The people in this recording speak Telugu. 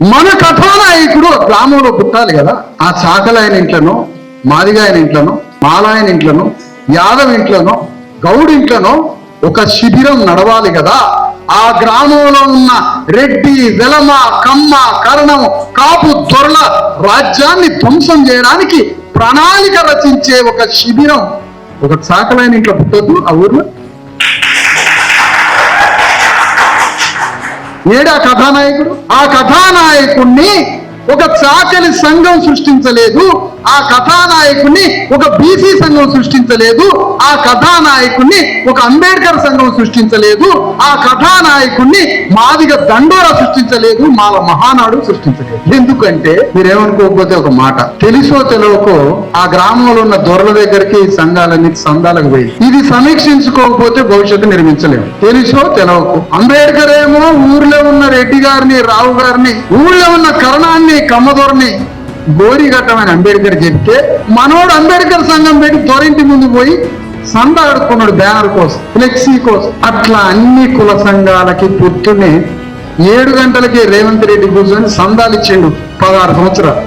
మన కథానాయకుడు గ్రామంలో పుట్టాలి కదా. ఆ చాకలాయన ఇంట్లను మాదిగాయన ఇంట్లను మాలాయన ఇంట్లను యాదవ్ ఇంట్లను గౌడ్ ఒక శిబిరం నడవాలి కదా. ఆ గ్రామంలో ఉన్న రెడ్డి వెలమ కమ్మ కరణం కాపు దొరల రాజ్యాన్ని ధ్వంసం చేయడానికి ప్రణాళిక రచించే ఒక శిబిరం. ఒక చాకలాయన ఇంట్లో పుట్టద్దు ఆ ఊర్లో? ఏడా కథానాయకుడు? ఆ కథానాయకుణ్ణి ఒక చాకలి సంఘం సృష్టించలేదు ఆ కథానాయకుణ్ణి ఒక బీసీ సంఘం సృష్టించలేదు ఆ కథానాయకుణ్ణి ఒక అంబేద్కర్ సంఘం సృష్టించలేదు ఆ కథానాయకుణ్ణి మాదిగ దండోరా సృష్టించలేదు మాల మహానాడు సృష్టించలేదు. ఎందుకంటే మీరేమనుకోకపోతే ఒక మాట తెలుసో తెలియకో ఆ గ్రామంలో ఉన్న దొరల దగ్గరికి ఈ సంఘాలన్నీ సంఘాలకు పోయి ఇది సమీక్షించుకోకపోతే భవిష్యత్తు నిర్మించలేము. తెలుసో తెలవకు అంబేద్కర్ ఏమో ఊర్లో ఉన్న రెడ్డి గారిని రావు గారిని ఊళ్ళో ఉన్న కరణాన్ని కమ్మదొరని గోరి కట్టమని అంబేద్కర్ చెప్తే మనోడు అంబేద్కర్ సంఘం పెట్టి దొరింటి ముందు పోయి సంద ఆడుకున్నాడు బ్యానర్ కోసం ఫ్లెక్సీ కోసం అట్లా అన్ని కుల సంఘాలకి పొద్దున్నే ఏడు గంటలకి రేవంత్ రెడ్డి కూర్చొని సందాలు ఇచ్చిండు పదహారు సంవత్సరాలు.